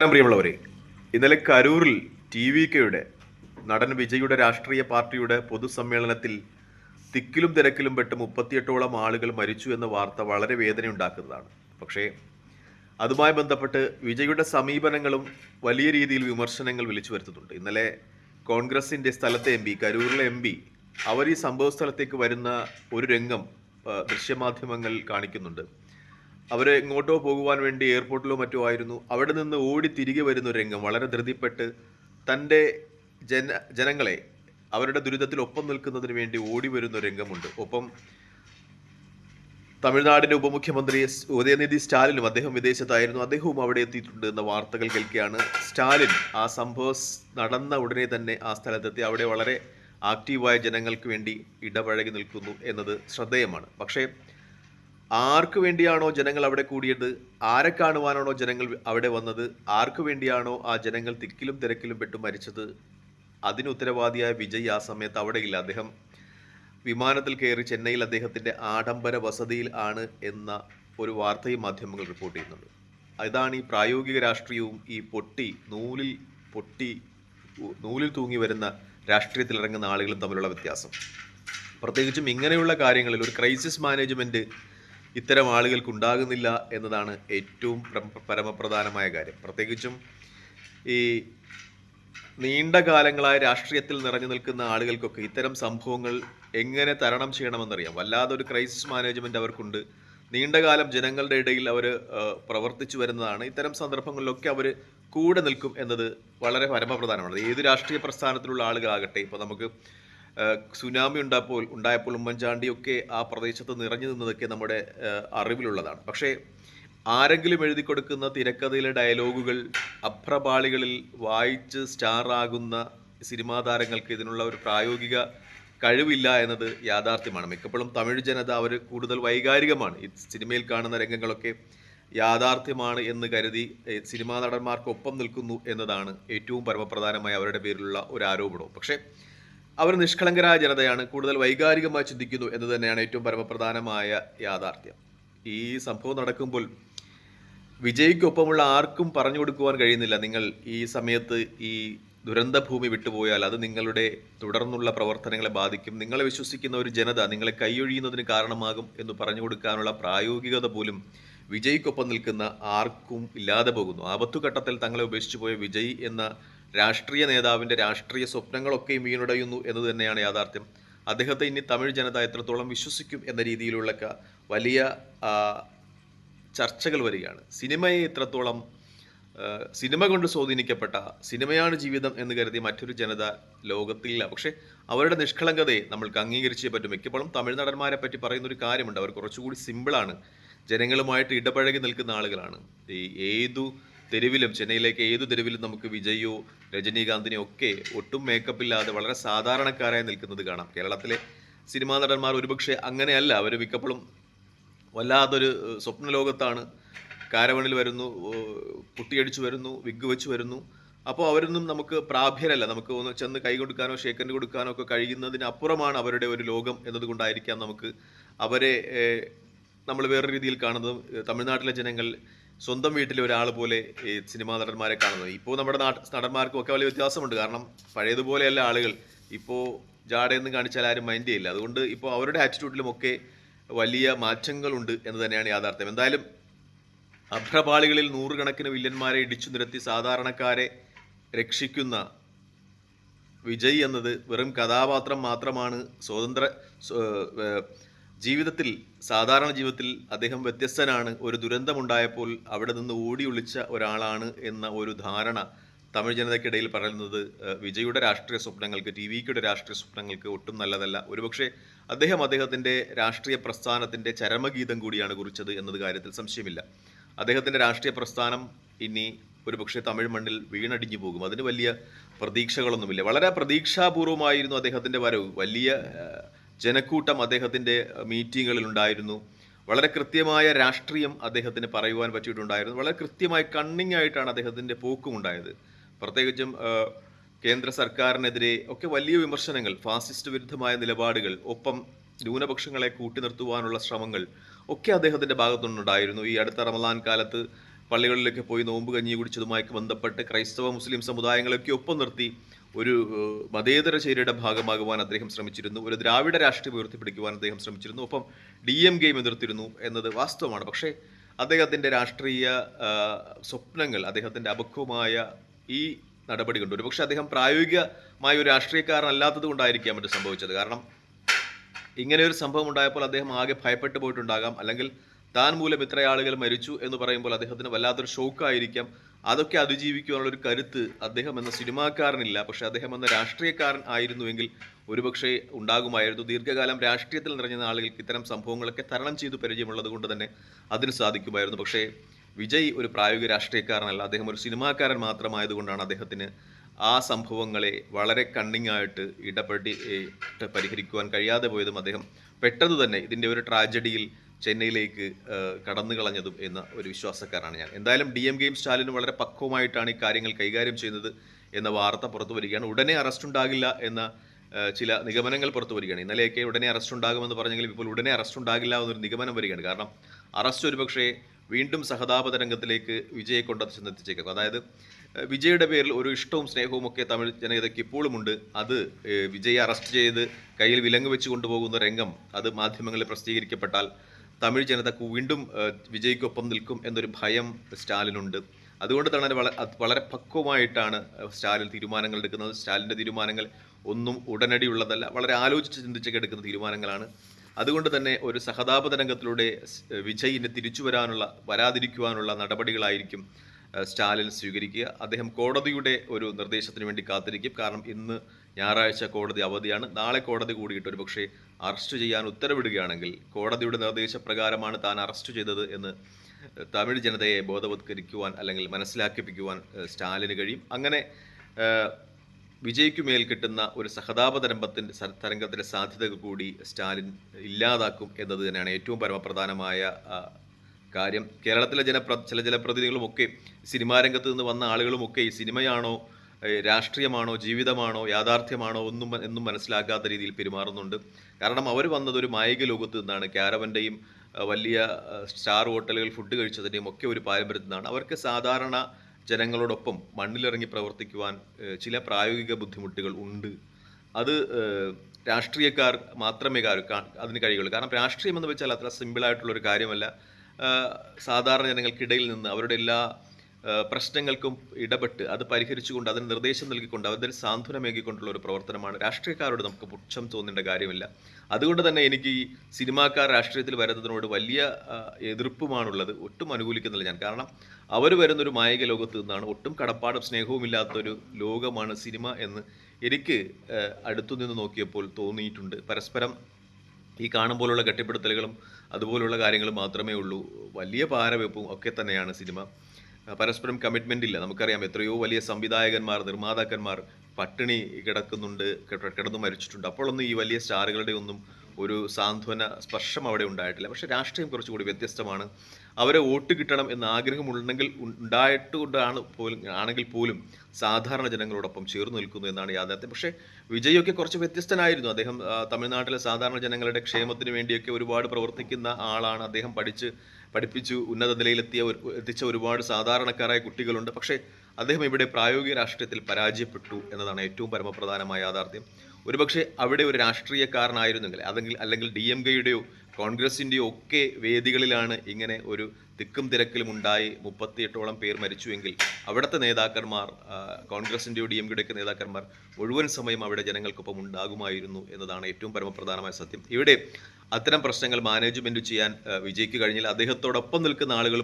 നമസ്കാരം പ്രിയമുള്ളവരെ ഇന്നലെ കരൂരിൽ ടി വി കെയുടെ നടൻ വിജയുടെ രാഷ്ട്രീയ പാർട്ടിയുടെ പൊതുസമ്മേളനത്തിൽ തിക്കിലും തിരക്കിലും പെട്ട് മുപ്പത്തിയെട്ടോളം ആളുകൾ മരിച്ചു എന്ന വാർത്ത വളരെ വേദനയുണ്ടാക്കുന്നതാണ്. പക്ഷേ അതുമായി ബന്ധപ്പെട്ട് വിജയുടെ സമീപനങ്ങളും വലിയ രീതിയിൽ വിമർശനങ്ങൾ വിളിച്ചു വരുത്തുന്നുണ്ട്. ഇന്നലെ കോൺഗ്രസിന്റെ സ്ഥലത്തെ എം പി കരൂരിലെ എം പി അവർ ഈ സംഭവ സ്ഥലത്തേക്ക് വരുന്ന ഒരു രംഗം ദൃശ്യമാധ്യമങ്ങൾ കാണിക്കുന്നുണ്ട്. അവർ എങ്ങോട്ടോ പോകുവാൻ വേണ്ടി എയർപോർട്ടിലോ മറ്റോ ആയിരുന്നു. അവിടെ നിന്ന് ഓടി തിരികെ വരുന്ന രംഗം വളരെ ധൃതിപ്പെട്ട് തന്റെ ജന ജനങ്ങളെ അവരുടെ ദുരിതത്തിൽ ഒപ്പം നിൽക്കുന്നതിന് വേണ്ടി ഓടി വരുന്ന രംഗമുണ്ട്. ഒപ്പം തമിഴ്നാടിന്റെ ഉപമുഖ്യമന്ത്രി ഉദയനിധി സ്റ്റാലിനും അദ്ദേഹം വിദേശത്തായിരുന്നു. അദ്ദേഹവും അവിടെ എത്തിയിട്ടുണ്ട് എന്ന വാർത്തകൾ കേൾക്കുകയാണ്. സ്റ്റാലിൻ ആ സംഭവം നടന്ന ഉടനെ തന്നെ ആ സ്ഥലത്തെത്തി. അവിടെ വളരെ ആക്റ്റീവായ ജനങ്ങൾക്ക് വേണ്ടി ഇടപഴകി നിൽക്കുന്നു എന്നത് ശ്രദ്ധേയമാണ്. പക്ഷേ ആർക്ക് വേണ്ടിയാണോ ജനങ്ങൾ അവിടെ കൂടിയത്? ആരെ കാണുവാനാണോ ജനങ്ങൾ അവിടെ വന്നത്? ആർക്ക് വേണ്ടിയാണോ ആ ജനങ്ങൾ തിക്കിലും തിരക്കിലും പെട്ടു മരിച്ചത്? അതിന് ഉത്തരവാദിയായ വിജയ് ആ സമയത്ത് അവിടെയില്ല. അദ്ദേഹം വിമാനത്തിൽ കയറി ചെന്നൈയിൽ അദ്ദേഹത്തിന്റെ ആഡംബര വസതിയിൽ ആണ് എന്ന ഒരു വാർത്തയും മാധ്യമങ്ങൾ റിപ്പോർട്ട് ചെയ്യുന്നുണ്ട്. ഇതാണ് ഈ പ്രായോഗിക രാഷ്ട്രീയവും ഈ പൊട്ടി നൂലിൽ പൊട്ടി നൂലിൽ തൂങ്ങി വരുന്ന രാഷ്ട്രീയത്തിൽ ഇറങ്ങുന്ന ആളുകളും തമ്മിലുള്ള വ്യത്യാസം. പ്രത്യേകിച്ചും ഇങ്ങനെയുള്ള കാര്യങ്ങളിൽ ഒരു ക്രൈസിസ് മാനേജ്മെന്റ് ഇത്തരം ആളുകൾക്ക് ഉണ്ടാകുന്നില്ല എന്നതാണ് ഏറ്റവും പരമപ്രധാനമായ കാര്യം. പ്രത്യേകിച്ചും ഈ നീണ്ട കാലങ്ങളായി രാഷ്ട്രീയത്തിൽ നിറഞ്ഞു നിൽക്കുന്ന ആളുകൾക്കൊക്കെ ഇത്തരം സംഭവങ്ങൾ എങ്ങനെ തരണം ചെയ്യണമെന്നറിയാം. വല്ലാതെ ഒരു ക്രൈസിസ് മാനേജ്മെന്റ് അവർക്കുണ്ട്. നീണ്ടകാലം ജനങ്ങളുടെ ഇടയിൽ അവർ പ്രവർത്തിച്ചു വരുന്നതാണ്. ഇത്തരം സന്ദർഭങ്ങളിലൊക്കെ അവർ കൂടെ നിൽക്കും എന്നത് വളരെ പരമപ്രധാനമാണ്. ഏത് രാഷ്ട്രീയ പ്രസ്ഥാനത്തിലുള്ള ആളുകളാകട്ടെ ഇപ്പോൾ നമുക്ക് സുനാമി ഉണ്ടായപ്പോൾ ഉണ്ടായപ്പോൾ ഉമ്മൻചാണ്ടിയൊക്കെ ആ പ്രദേശത്ത് നിറഞ്ഞു നിന്നതൊക്കെ നമ്മുടെ അറിവിലുള്ളതാണ്. പക്ഷേ ആരെങ്കിലും എഴുതി കൊടുക്കുന്ന തിരക്കഥയിലെ ഡയലോഗുകൾ അഭ്രപാളികളിൽ വായിച്ച് സ്റ്റാറാകുന്ന സിനിമാ താരങ്ങൾക്ക് ഇതിനുള്ള ഒരു പ്രായോഗിക കഴിവില്ല എന്നത് യാഥാർത്ഥ്യമാണ്. മിക്കപ്പോഴും തമിഴ് ജനത അവർ കൂടുതൽ വൈകാരികമാണ്. ഈ സിനിമയിൽ കാണുന്ന രംഗങ്ങളൊക്കെ യാഥാർത്ഥ്യമാണ് എന്ന് കരുതി സിനിമാ നടന്മാർക്കൊപ്പം നിൽക്കുന്നു എന്നതാണ് ഏറ്റവും പരമപ്രധാനമായി അവരുടെ പേരിലുള്ള ഒരു ആരോപണവും. പക്ഷേ അവർ നിഷ്കളങ്കരായ ജനതയാണ്. കൂടുതൽ വൈകാരികമായി ചിന്തിക്കുന്നു എന്ന് തന്നെയാണ് ഏറ്റവും പരമപ്രധാനമായ യാഥാർത്ഥ്യം. ഈ സംഭവം നടക്കുമ്പോൾ വിജയ്ക്കൊപ്പമുള്ള ആർക്കും പറഞ്ഞു കൊടുക്കുവാൻ കഴിയുന്നില്ല. നിങ്ങൾ ഈ സമയത്ത് ഈ ദുരന്തഭൂമി വിട്ടുപോയാൽ അത് നിങ്ങളുടെ തുടർന്നുള്ള പ്രവർത്തനങ്ങളെ ബാധിക്കും. നിങ്ങളെ വിശ്വസിക്കുന്ന ഒരു ജനത നിങ്ങളെ കൈയൊഴിയുന്നതിന് കാരണമാകും എന്ന് പറഞ്ഞു കൊടുക്കാനുള്ള പ്രായോഗികത പോലും വിജയ്ക്കൊപ്പം നിൽക്കുന്ന ആർക്കും ഇല്ലാതെ പോകുന്നു. ആപത്തുഘട്ടത്തിൽ തങ്ങളെ ഉപേക്ഷിച്ചു പോയ വിജയ് എന്ന രാഷ്ട്രീയ നേതാവിന്റെ രാഷ്ട്രീയ സ്വപ്നങ്ങളൊക്കെയും വീണുടയുന്നു എന്ന് തന്നെയാണ് യാഥാർത്ഥ്യം. അദ്ദേഹത്തെ ഇനി തമിഴ് ജനത എത്രത്തോളം വിശ്വസിക്കും എന്ന രീതിയിലുള്ള വലിയ ചർച്ചകൾ വരികയാണ്. സിനിമയെ ഇത്രത്തോളം സിനിമ കൊണ്ട് സ്വാധീനിക്കപ്പെട്ട സിനിമയാണ് ജീവിതം എന്ന് കരുതി മറ്റൊരു ജനത ലോകത്തില്ല പക്ഷേ അവരുടെ നിഷ്കളങ്കതയെ നമ്മൾക്ക് അംഗീകരിച്ചേ പറ്റും. മിക്കപ്പോഴും തമിഴ് നടന്മാരെ പറ്റി പറയുന്ന ഒരു കാര്യമുണ്ട്. അവർ കുറച്ചുകൂടി സിമ്പിളാണ്. ജനങ്ങളുമായിട്ട് ഇടപഴകി നിൽക്കുന്ന ആളുകളാണ്. ഈ ഏതു തെരുവിലും ചെന്നൈയിലേക്ക് ഏത് തെരുവിലും നമുക്ക് വിജയോ രജനീകാന്തിനെയോ ഒക്കെ ഒട്ടും മേക്കപ്പ് ഇല്ലാതെ വളരെ സാധാരണക്കാരായി നിൽക്കുന്നത് കാണാം. കേരളത്തിലെ സിനിമാ നടന്മാർ ഒരുപക്ഷെ അങ്ങനെയല്ല. അവർ മിക്കപ്പോഴും വല്ലാത്തൊരു സ്വപ്നലോകത്താണ്. സ്വപ്ന ലോകത്താണ് കാരവണിൽ വരുന്നു കുട്ടിയടിച്ചു വരുന്നു വിഗ് വെച്ച് വരുന്നു. അപ്പോൾ അവരൊന്നും നമുക്ക് പ്രാപ്യരല്ല നമുക്ക് ഒന്ന് ചെന്ന് കൈ കൊടുക്കാനോ ഷേക്കൻഡ് കൊടുക്കാനോ ഒക്കെ കഴിയുന്നതിന് അപ്പുറമാണ് അവരുടെ ഒരു ലോകം എന്നതുകൊണ്ടായിരിക്കാം നമുക്ക് അവരെ നമ്മൾ വേറെ രീതിയിൽ കാണുന്നതും. തമിഴ്നാട്ടിലെ ജനങ്ങൾ സ്വന്തം വീട്ടിൽ ഒരാൾ പോലെ ഈ സിനിമാ നടന്മാരെ കാണുന്നത്. ഇപ്പോൾ നമ്മുടെ നാട്ട് നടന്മാർക്കും ഒക്കെ വലിയ വ്യത്യാസമുണ്ട്. കാരണം പഴയതുപോലെയല്ല ആളുകൾ. ഇപ്പോൾ ജാടയെന്ന് കാണിച്ചാൽ ആരും മൈൻഡ് ചെയ്യില്ല. അതുകൊണ്ട് ഇപ്പോൾ അവരുടെ ആറ്റിറ്റ്യൂഡിലും ഒക്കെ വലിയ മാറ്റങ്ങളുണ്ട് എന്ന് തന്നെയാണ് യാഥാർത്ഥ്യം. എന്തായാലും അഭ്രപാളികളിൽ നൂറുകണക്കിന് വില്ലന്മാരെ ഇടിച്ചു നിരത്തി സാധാരണക്കാരെ രക്ഷിക്കുന്ന വിജയ് എന്നത് വെറും കഥാപാത്രം മാത്രമാണ്. സ്വതന്ത്ര ജീവിതത്തിൽ സാധാരണ ജീവിതത്തിൽ അദ്ദേഹം വ്യത്യസ്തനാണ്. ഒരു ദുരന്തമുണ്ടായപ്പോൾ അവിടെ നിന്ന് ഓടി ഒളിച്ച ഒരാളാണ് എന്ന ഒരു ധാരണ തമിഴ് ജനതയ്ക്കിടയിൽ പറയുന്നത് വിജയുടെ രാഷ്ട്രീയ സ്വപ്നങ്ങൾക്ക് ടി വിയുടെ രാഷ്ട്രീയ സ്വപ്നങ്ങൾക്ക് ഒട്ടും നല്ലതല്ല. ഒരുപക്ഷെ അദ്ദേഹം അദ്ദേഹത്തിന്റെ രാഷ്ട്രീയ പ്രസ്ഥാനത്തിന്റെ ചരമഗീതം കൂടിയാണ് കുറിച്ചത് എന്നത് കാര്യത്തിൽ സംശയമില്ല. അദ്ദേഹത്തിന്റെ രാഷ്ട്രീയ പ്രസ്ഥാനം ഇനി ഒരുപക്ഷെ തമിഴ് മണ്ണിൽ വീണടിഞ്ഞു പോകും. അതിന് വലിയ പ്രതീക്ഷകളൊന്നുമില്ല. വളരെ പ്രതീക്ഷാപൂർവമായിരുന്നു അദ്ദേഹത്തിന്റെ വരവ്. വലിയ ജനക്കൂട്ടം അദ്ദേഹത്തിന്റെ മീറ്റിങ്ങുകളിൽ ഉണ്ടായിരുന്നു. വളരെ കൃത്യമായ രാഷ്ട്രീയം അദ്ദേഹത്തിന് പറയുവാൻ പറ്റിയിട്ടുണ്ടായിരുന്നു. വളരെ കൃത്യമായി കണ്ണിങ് ആയിട്ടാണ് അദ്ദേഹത്തിന്റെ പോക്കും ഉണ്ടായത്. പ്രത്യേകിച്ചും കേന്ദ്ര സർക്കാരിനെതിരെ ഒക്കെ വലിയ വിമർശനങ്ങൾ ഫാസിസ്റ്റ് വിരുദ്ധമായ നിലപാടുകൾ ഒപ്പം ന്യൂനപക്ഷങ്ങളെ കൂട്ടി നിർത്തുവാനുള്ള ശ്രമങ്ങൾ ഒക്കെ അദ്ദേഹത്തിന്റെ ഭാഗത്തുനിന്നുണ്ടായിരുന്നു. ഈ അടുത്ത റമദാൻ കാലത്ത് പള്ളികളിലൊക്കെ പോയി നോമ്പ് കഞ്ഞി കുടിച്ചതുമായി ബന്ധപ്പെട്ട് ക്രൈസ്തവ മുസ്ലിം സമുദായങ്ങളൊക്കെ ഒപ്പം നിർത്തി ഒരു മതേതര ചേരിയുടെ ഭാഗമാകുവാൻ അദ്ദേഹം ശ്രമിച്ചിരുന്നു. ഒരു ദ്രാവിഡ രാഷ്ട്രീയം ഉയർത്തിപ്പിടിക്കുവാൻ അദ്ദേഹം ശ്രമിച്ചിരുന്നു. ഒപ്പം ഡി എം കെയും എതിർത്തിരുന്നു എന്നത് വാസ്തവമാണ്. പക്ഷേ അദ്ദേഹത്തിന്റെ രാഷ്ട്രീയ സ്വപ്നങ്ങൾ അദ്ദേഹത്തിന്റെ അപക്വമായ ഈ നടപടി കൊണ്ട്. ഒരുപക്ഷെ അദ്ദേഹം പ്രായോഗികമായ ഒരു രാഷ്ട്രീയക്കാരനല്ലാത്തത് കൊണ്ടായിരിക്കാം മറ്റു സംഭവിച്ചത്. കാരണം ഇങ്ങനെ ഒരു സംഭവം ഉണ്ടായപ്പോൾ അദ്ദേഹം ആകെ ഭയപ്പെട്ടു പോയിട്ടുണ്ടാകാം. അല്ലെങ്കിൽ താൻ മൂലം ഇത്ര ആളുകൾ മരിച്ചു എന്ന് പറയുമ്പോൾ അദ്ദേഹത്തിന് വല്ലാത്തൊരു ഷോക്കായിരിക്കാം. അതൊക്കെ അതിജീവിക്കുവാനുള്ള ഒരു കരുത്ത് അദ്ദേഹം എന്ന സിനിമാക്കാരനില്ല. പക്ഷെ അദ്ദേഹം എന്ന രാഷ്ട്രീയക്കാരൻ ആയിരുന്നുവെങ്കിൽ ഒരുപക്ഷെ ഉണ്ടാകുമായിരുന്നു. ദീർഘകാലം രാഷ്ട്രീയത്തിൽ നിറഞ്ഞ ആളുകൾക്ക് ഇത്തരം സംഭവങ്ങളൊക്കെ തരണം ചെയ്തു പരിചയമുള്ളത് കൊണ്ട് തന്നെ അതിന് സാധിക്കുമായിരുന്നു. പക്ഷേ വിജയ് ഒരു പ്രായോഗിക രാഷ്ട്രീയക്കാരനല്ല. അദ്ദേഹം ഒരു സിനിമാക്കാരൻ മാത്രമായതുകൊണ്ടാണ് അദ്ദേഹത്തിന് ആ സംഭവങ്ങളെ വളരെ കണ്ണിങ് ആയിട്ട് ഇടപെടി പരിഹരിക്കുവാൻ കഴിയാതെ പോയതും അദ്ദേഹം പെട്ടെന്ന് തന്നെ ഇതിന്റെ ഒരു ട്രാജഡിയിൽ ചെന്നൈയിലേക്ക് കടന്നു കളഞ്ഞതും എന്ന ഒരു വിശ്വാസക്കാരാണ് ഞാൻ. എന്തായാലും ഡി എം കെയും സ്റ്റാലിനും വളരെ പക്വമായിട്ടാണ് ഈ കാര്യങ്ങൾ കൈകാര്യം ചെയ്യുന്നത് എന്ന വാർത്ത പുറത്തു വരികയാണ്. ഉടനെ അറസ്റ്റ് ഉണ്ടാകില്ല എന്ന ചില നിഗമനങ്ങൾ പുറത്തു വരികയാണ്. ഇന്നലെയൊക്കെ ഉടനെ അറസ്റ്റ് ഉണ്ടാകുമെന്ന് പറഞ്ഞെങ്കിലും ഇപ്പോൾ ഉടനെ അറസ്റ്റ് ഉണ്ടാകില്ല എന്നൊരു നിഗമനം വരികയാണ്. കാരണം അറസ്റ്റ് ഒരുപക്ഷേ വീണ്ടും സഹതാപ രംഗത്തിലേക്ക് വിജയെ കൊണ്ട് ചെന്നെത്തിച്ചേക്കും. അതായത് വിജയുടെ പേരിൽ ഒരു ഇഷ്ടവും സ്നേഹവും ഒക്കെ തമിഴ് ജനതയ്ക്ക് ഇപ്പോഴുമുണ്ട്. അത് വിജയെ അറസ്റ്റ് ചെയ്ത് കയ്യിൽ വിലങ്ങ് വെച്ച് കൊണ്ടുപോകുന്ന രംഗം അത് മാധ്യമങ്ങളിൽ പ്രസിദ്ധീകരിക്കപ്പെട്ടാൽ തമിഴ് ജനത വീണ്ടും വിജയ്ക്കൊപ്പം നിൽക്കും എന്നൊരു ഭയം സ്റ്റാലിനുണ്ട്. അതുകൊണ്ട് തന്നെ വളരെ പക്വമായിട്ടാണ് സ്റ്റാലിൻ തീരുമാനങ്ങൾ എടുക്കുന്നത്. സ്റ്റാലിന്റെ തീരുമാനങ്ങൾ ഒന്നും ഉടനടിയുള്ളതല്ല വളരെ ആലോചിച്ച് ചിന്തിച്ചൊക്കെ എടുക്കുന്ന തീരുമാനങ്ങളാണ്. അതുകൊണ്ട് തന്നെ ഒരു സഹതാപ തരംഗത്തിലൂടെ സ്- വിജയിന് തിരിച്ചു വരാനുള്ള വരാതിരിക്കുവാനുള്ള നടപടികളായിരിക്കും സ്റ്റാലിൻ സ്വീകരിക്കുക. അദ്ദേഹം കോടതിയുടെ ഒരു നിർദ്ദേശത്തിന് വേണ്ടി കാത്തിരിക്കും. കാരണം ഇന്ന് ഞായറാഴ്ച കോടതി അവധിയാണ്. നാളെ കോടതി കൂടിയിട്ട് ഒരു പക്ഷേ അറസ്റ്റ് ചെയ്യാൻ ഉത്തരവിടുകയാണെങ്കിൽ കോടതിയുടെ നിർദ്ദേശപ്രകാരമാണ് താൻ അറസ്റ്റ് ചെയ്തത് എന്ന് തമിഴ് ജനതയെ ബോധവത്കരിക്കുവാൻ അല്ലെങ്കിൽ മനസ്സിലാക്കിപ്പിക്കുവാൻ സ്റ്റാലിന് കഴിയും. അങ്ങനെ വിജയ്ക്കുമേൽ വിജയ്ക്കു കിട്ടുന്ന ഒരു സഹതാപ തരംഗത്തിന്റെ തരംഗത്തിന്റെ സാധ്യതകൾ കൂടി സ്റ്റാലിൻ ഇല്ലാതാക്കും എന്നത് തന്നെയാണ് ഏറ്റവും പരമപ്രധാനമായ കാര്യം. കേരളത്തിലെ ജനപ്ര ചില ജനപ്രതിനിധികളുമൊക്കെ സിനിമാ രംഗത്ത് നിന്ന് വന്ന ആളുകളുമൊക്കെ ഈ സിനിമയാണോ രാഷ്ട്രീയമാണോ ജീവിതമാണോ യാഥാർത്ഥ്യമാണോ ഒന്നും എന്നും മനസ്സിലാക്കാത്ത രീതിയിൽ പെരുമാറുന്നുണ്ട്. കാരണം അവർ വന്നത് ഒരു മായിക ലോകത്ത് നിന്നാണ്. ക്യാരവന്റെയും വലിയ സ്റ്റാർ ഹോട്ടലുകൾ ഫുഡ് കഴിച്ചതിന്റെയും ഒക്കെ ഒരു പാരമ്പര്യത്തിൽ നിന്നാണ്. അവർക്ക് സാധാരണ ജനങ്ങളോടൊപ്പം മണ്ണിലിറങ്ങി പ്രവർത്തിക്കുവാൻ ചില പ്രായോഗിക ബുദ്ധിമുട്ടുകൾ ഉണ്ട്. അത് രാഷ്ട്രീയക്കാർ മാത്രമേ അതിന് കഴിയുള്ളൂ. കാരണം രാഷ്ട്രീയം എന്ന് വെച്ചാൽ അത്ര സിമ്പിളായിട്ടുള്ളൊരു കാര്യമല്ല. സാധാരണ ജനങ്ങൾക്കിടയിൽ നിന്ന് അവരുടെ എല്ലാ പ്രശ്നങ്ങൾക്കും ഇടപെട്ട് അത് പരിഹരിച്ചുകൊണ്ട് അതിന് നിർദ്ദേശം നൽകിക്കൊണ്ട് അവരുടെ സാന്ത്വനമേകിക്കൊണ്ടുള്ള ഒരു പ്രവർത്തനമാണ്. രാഷ്ട്രീയക്കാരോട് നമുക്ക് പുച്ഛം തോന്നേണ്ട കാര്യമില്ല. അതുകൊണ്ട് തന്നെ എനിക്ക് ഈ സിനിമാക്കാർ രാഷ്ട്രീയത്തിൽ വരുന്നതിനോട് വലിയ എതിർപ്പുമാണുള്ളത്. ഒട്ടും അനുകൂലിക്കുന്നില്ല ഞാൻ. കാരണം അവർ വരുന്നൊരു മായിക ലോകത്ത് നിന്നാണ് ഒട്ടും കടപ്പാടും സ്നേഹവും ഇല്ലാത്തൊരു ലോകമാണ് സിനിമ എന്ന് എനിക്ക് അടുത്തുനിന്ന് നോക്കിയപ്പോൾ തോന്നിയിട്ടുണ്ട്. പരസ്പരം ഈ കാണുമ്പോഴുള്ള കെട്ടിപ്പിടുത്തലുകളും അതുപോലുള്ള കാര്യങ്ങളും മാത്രമേ ഉള്ളൂ. വലിയ പാരവെപ്പും ഒക്കെ തന്നെയാണ് സിനിമ. പരസ്പരം കമ്മിറ്റ്മെന്റ് ഇല്ല. നമുക്കറിയാം എത്രയോ വലിയ സംവിധായകന്മാർ നിർമ്മാതാക്കന്മാർ പട്ടിണി കിടക്കുന്നുണ്ട് കിട- കിടന്നു മരിച്ചിട്ടുണ്ട്. അപ്പോഴൊന്നും ഈ വലിയ സ്റ്റാറുകളുടെ ഒന്നും ഒരു സാന്ത്വന സ്പർശം അവിടെ ഉണ്ടായിട്ടില്ല. പക്ഷേ രാഷ്ട്രീയം കുറച്ചുകൂടി വ്യത്യസ്തമാണ്. അവരെ വോട്ട് കിട്ടണം എന്ന ആഗ്രഹമുണ്ടെങ്കിൽ ഉണ്ടായിട്ടുകൊണ്ടാണ് പോലും ആണെങ്കിൽ പോലും സാധാരണ ജനങ്ങളോടൊപ്പം ചേർന്ന് നിൽക്കുന്നു എന്നാണ് യാഥാർത്ഥ്യം. പക്ഷേ വിജയൊക്കെ കുറച്ച് വ്യത്യസ്തനായിരുന്നു. അദ്ദേഹം തമിഴ്നാട്ടിലെ സാധാരണ ജനങ്ങളുടെ ക്ഷേമത്തിന് വേണ്ടിയൊക്കെ ഒരുപാട് പ്രവർത്തിക്കുന്ന ആളാണ്. അദ്ദേഹം പഠിച്ച് പഠിപ്പിച്ചു ഉന്നത നിലയിലെത്തിയ എത്തിച്ച ഒരുപാട് സാധാരണക്കാരായ കുട്ടികളുണ്ട്. പക്ഷേ അദ്ദേഹം ഇവിടെ പ്രായോഗിക രാഷ്ട്രീയത്തിൽ പരാജയപ്പെട്ടു എന്നതാണ് ഏറ്റവും പരമപ്രധാനമായ യാഥാർത്ഥ്യം. ഒരുപക്ഷെ അവിടെ ഒരു രാഷ്ട്രീയക്കാരനായിരുന്നെങ്കിൽ അതെങ്കിൽ അല്ലെങ്കിൽ ഡി എം കെയുടെയോ കോൺഗ്രസിന്റെയോ ഒക്കെ വേദികളിലാണ് ഇങ്ങനെ ഒരു തിക്കും തിരക്കിലും ഉണ്ടായി മുപ്പത്തിയെട്ടോളം പേർ മരിച്ചുവെങ്കിൽ അവിടുത്തെ നേതാക്കന്മാർ കോൺഗ്രസിന്റെയോ ഡി എം കെയുടെയൊക്കെ നേതാക്കന്മാർ മുഴുവൻ സമയം അവിടെ ജനങ്ങൾക്കൊപ്പം ഉണ്ടാകുമായിരുന്നു എന്നതാണ് ഏറ്റവും പരമപ്രധാനമായ സത്യം. ഇവിടെ അത്തരം പ്രശ്നങ്ങൾ മാനേജ്മെന്റ് ചെയ്യാൻ വിജയിക്ക് കഴിഞ്ഞാൽ അദ്ദേഹത്തോടൊപ്പം നിൽക്കുന്ന ആളുകൾ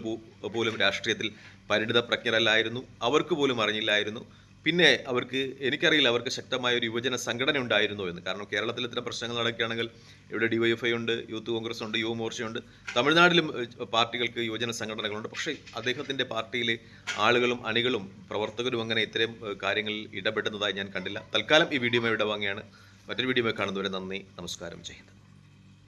പോലും രാഷ്ട്രീയത്തിൽ പരിണിത പ്രജ്ഞരല്ലായിരുന്നു അവർക്ക് പോലും അറിഞ്ഞില്ലായിരുന്നു. പിന്നെ അവർക്ക് എനിക്കറിയില്ല അവർക്ക് ശക്തമായ ഒരു യുവജന സംഘടന ഉണ്ടായിരുന്നോ എന്ന്. കാരണം കേരളത്തിൽ ഇത്തരം പ്രശ്നങ്ങൾ നടക്കുകയാണെങ്കിൽ ഇവിടെ ഡിവൈഎഫ്ഐ ഉണ്ട് യൂത്ത് കോൺഗ്രസ് ഉണ്ട് യുവമോർച്ചയുണ്ട് തമിഴ്നാട്ടിലും പാർട്ടികൾക്ക് യുവജന സംഘടനകളുണ്ട്. പക്ഷേ അദ്ദേഹത്തിന്റെ പാർട്ടിയിലെ ആളുകളും അണികളും പ്രവർത്തകരും അങ്ങനെ ഇത്തരം കാര്യങ്ങളിൽ ഇടപെടുന്നതായി ഞാൻ കണ്ടില്ല. തൽക്കാലം ഈ വീഡിയോ ഇടവാങ്ങിയാണ് വാങ്ങിയാണ് മറ്റൊരു വീഡിയോ കാണുന്നവരെ നന്ദി നമസ്കാരം ചെയ്യുന്നത്